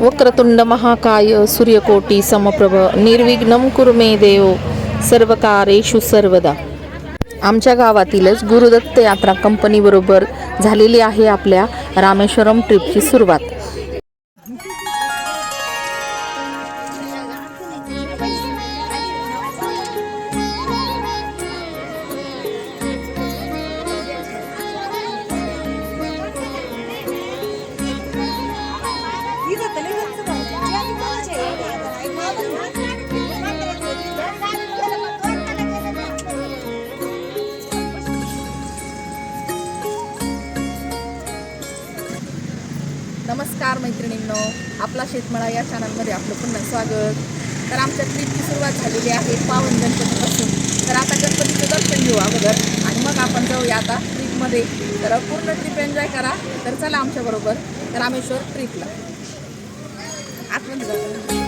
वक्रतुंड महाकाय सूर्यकोटी समप्रभ निर्विघ्नम कुर्मे देव सर्वकारेषु सर्वदा. आमच्या गावातीलच गुरुदत्त यात्रा कंपनीबरोबर झालेली आहे आपल्या रामेश्वरम ट्रिपची सुरुवात. आपला शेतमळा या चॅनलमध्ये आपलं पुन्हा स्वागत. तर आमच्या ट्रिपची सुरुवात झालेली आहे पावन गणपतीपासून. तर आता गणपतीचं दर्शन घेऊ अगोदर आणि मग आपण जाऊया आता ट्रिपमध्ये. तर पूर्ण ट्रिप एन्जॉय करा. तर चला आमच्याबरोबर रामेश्वर ट्रिपला. आतमध्ये जाऊ.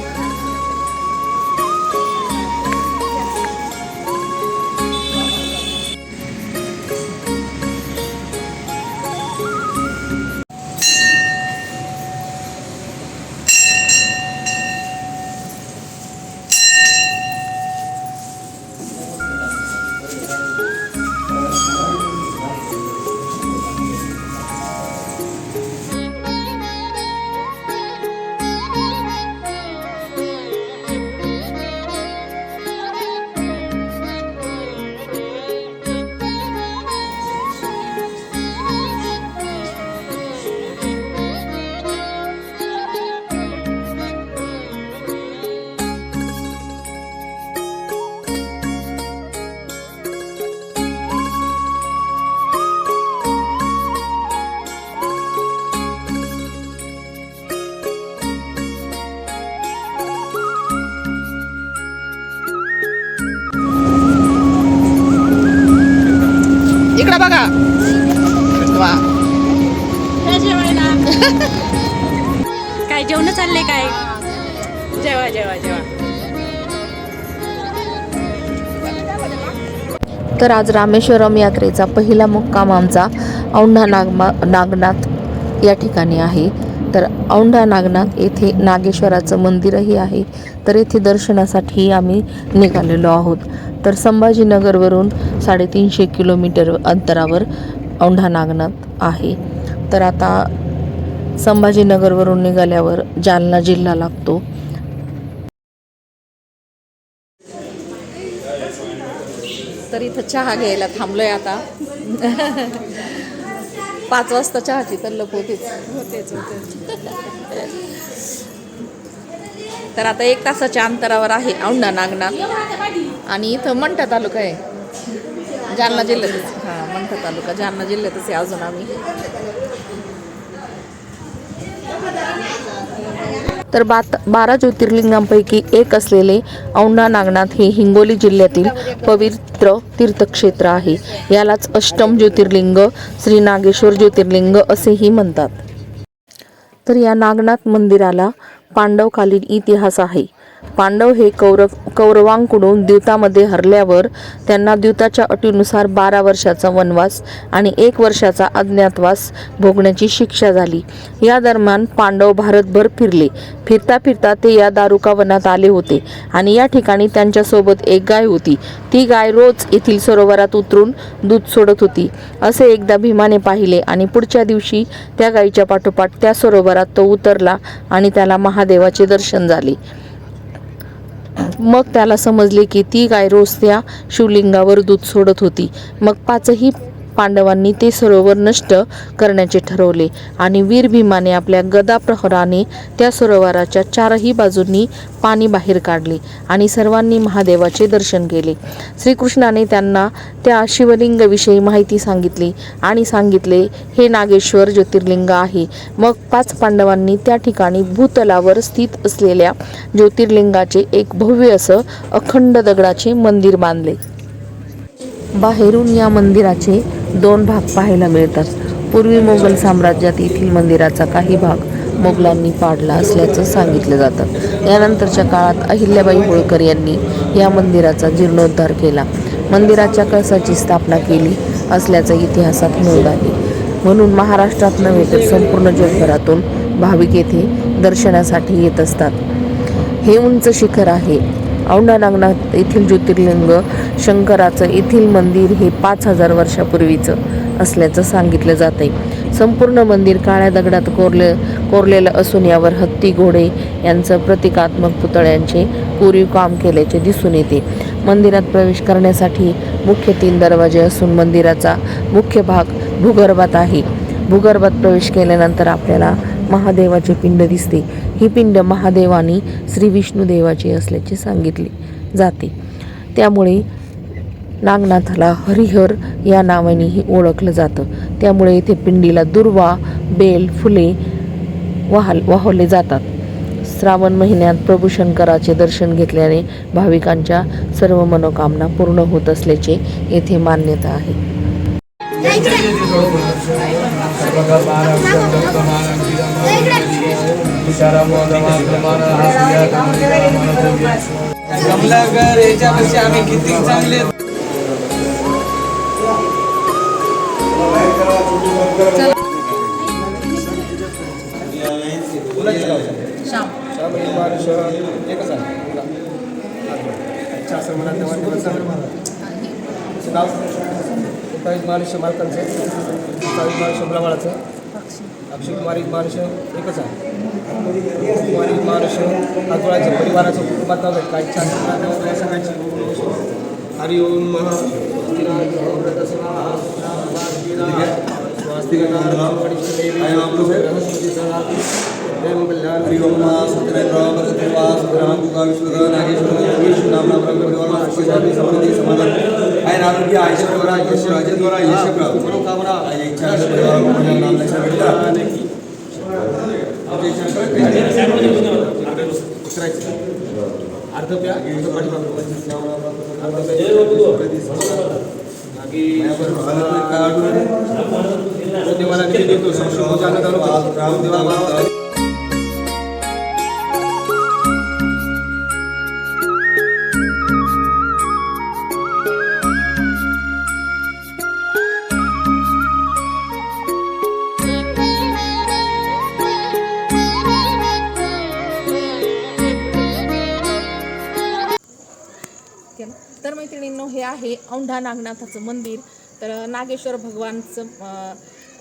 इकडं बघा. वा. काय जेवण चाललंय काय? जेवा जेवा जेवा. तर आज रामेश्वरम यात्रेचा पहिला मुक्काम आमचा औंढा नागमा नागनाथ या ठिकाणी आहे. तर औंढा नागनाथ येथे नागेश्वराचं मंदिरही आहे. तर येथे दर्शनासाठी आम्ही निघालेलो आहोत. तर संभाजीनगरवरून साडेतीनशे किलोमीटर अंतरावर औंढा नागनाथ आहे. तर आता संभाजीनगरवरून निघाल्यावर जालना जिल्हा लागतो. तर इथं चहा घ्यायला थांबलोय आता. पाच वाजता चहाची तल्लप होतीच होतेच. होते तर आता एक तासाच्या अंतरावर आहे औंढा नागनाथ आणि इथं मंठा तालुका आहे. जालना जिल्ह्यातच. हां मंठा तालुका जालना जिल्ह्यातच आहे अजून आम्ही. तर बात बारा ज्योतिर्लिंगांपैकी एक असलेले औंढा नागनाथ हे हिंगोली जिल्ह्यातील पवित्र तीर्थक्षेत्र आहे. यालाच अष्टम ज्योतिर्लिंग श्री नागेश्वर ज्योतिर्लिंग असेही म्हणतात. तर या नागनाथ मंदिराला पांडवकालीन इतिहास आहे. पांडव हे कौरव कौरवांकडून द्यूतामध्ये हरल्यावर त्यांना द्यूताच्या अटीनुसार बारा वर्षाचा वनवास आणि एक वर्षाचा अज्ञातवास भोगण्याची शिक्षा झाली. या दरम्यान पांडव भारतभर फिरले. फिरता फिरता ते या दारुका वनात आले होते आणि या ठिकाणी त्यांच्यासोबत एक गाय होती. ती गाय रोज येथील सरोवरात उतरून दूध सोडत होती. असे एकदा भीमाने पाहिले आणि पुढच्या दिवशी त्या गायीच्या पाठोपाठ त्या सरोवरात तो उतरला आणि त्याला महादेवाचे दर्शन झाले. मग त्याला समजले की ती गाय रोज त्या शिवलिंगावर दूध सोडत होती. मग पाचही पांडवांनी ते सरोवर नष्ट करण्याचे ठरवले आणि वीर भीमाने आपल्या गदा प्रहराने त्या सरोवराच्या चारही बाजूंनी पाणी बाहेर काढले आणि सर्वांनी महादेवाचे दर्शन केले. श्रीकृष्णाने त्यांना त्या शिवलिंगाविषयी माहिती सांगितली आणि सांगितले हे नागेश्वर ज्योतिर्लिंग आहे. मग पाच पांडवांनी त्या ठिकाणी भूतलावर स्थित असलेल्या ज्योतिर्लिंगाचे एक भव्य असं अखंड दगडाचे मंदिर बांधले. बाहेरून या मंदिराचे दोन भाग पाहायला मिळतात. पूर्वी मोगल साम्राज्यात येथील मंदिराचा काही भाग मोगलांनी पाडला असल्याचं सांगितलं जातं. यानंतरच्या काळात अहिल्याबाई होळकर यांनी या मंदिराचा जीर्णोद्धार केला. मंदिराच्या कळसाची स्थापना केली असल्याचं इतिहासात नोंद आहे. म्हणून महाराष्ट्रात नव्हे तर संपूर्ण जगभरातून भाविक येथे दर्शनासाठी येत असतात. हे उंच शिखर आहे. औंढा नागनाथ येथील ज्योतिर्लिंग शंकराचं येथील मंदिर हे पाच हजार वर्षापूर्वीचं असल्याचं सांगितलं जाते संपूर्ण मंदिर काळ्या दगडात कोरले कोरलेलं असून यावर हत्ती घोडे यांचं प्रतिकात्मक पुतळ्यांचे कोरीव काम केल्याचे दिसून येते. मंदिरात प्रवेश करण्यासाठी मुख्य तीन दरवाजे असून मंदिराचा मुख्य भाग भूगर्भात आहे. भूगर्भात प्रवेश केल्यानंतर आपल्याला महादेवाचे पिंड दिसते. ही पिंड महादेवानी श्री विष्णुदेवाची असल्याचे सांगितले जाते त्यामुळे नागनाथाला हरिहर या नावानेही ओळखलं जातं त्यामुळे येथे पिंडीला दुर्वा बेल फुले वाहल वाहवले जातात श्रावण महिन्यात प्रभू शंकराचे दर्शन घेतल्याने भाविकांच्या सर्व मनोकामना पूर्ण होत असल्याचे येथे मान्यता आहे कमलाकर याच्यापेक्षा आम्ही किती चांगले एकावीस महाराष्ट्र मालकांचं एकावीस महाराष्ट्र ब्रह्माणाचं अक्षय कुमारी महाराष्ट्र एकच आहे. कुमारी महाराष्ट्र आजोळाच्या परिवाराचं कुटुंबात काय आहे. काही छान सगळ्यांची हरिओम महा अर्ध प्या समाधान. पाठीमागं देवाला निधी देतो संस्कृत अन्नदान देवाला केलं हे आहे औंढा नागनाथाचं मंदिर. तर नागेश्वर भगवानचं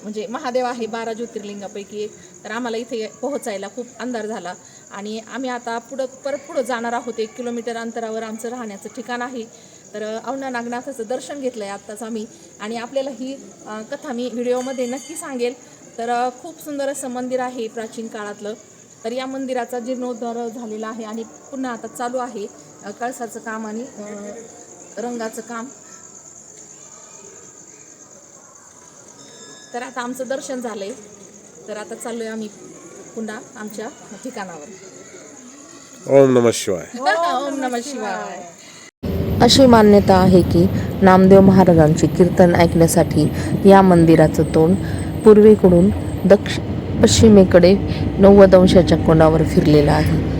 म्हणजे महादेव आहे बारा ज्योतिर्लिंगापैकी एक. तर आम्हाला इथे पोहोचायला खूप अंधार झाला. आणि आम्ही आता पुढं परत पुढं जाणार आहोत. एक किलोमीटर अंतरावर आमचं राहण्याचं ठिकाण आहे. तर औंढा नागनाथाचं दर्शन घेतलं आहे आत्ताच आम्ही. आणि आपल्याला ही कथा मी व्हिडिओमध्ये नक्की सांगेल. तर खूप सुंदर असं मंदिर आहे प्राचीन काळातलं. तर या मंदिराचा जीर्णोद्धार झालेला आहे आणि पुन्हा आता चालू आहे कळसाचं काम आणि रंगाचं काम. तर आता आमचं दर्शन झालंय. तर आता चाललोय आम्ही पुन्हा आमच्या ठिकाणावर. ओम नमः शिवाय. ओम नम शिवाय. अशी मान्यता आहे की नामदेव महाराजांचे कीर्तन ऐकण्यासाठी या मंदिराचं तोंड पूर्वेकडून दक्ष पश्चिमेकडे नव्वद अंशाच्या कोणावर फिरलेलं आहे.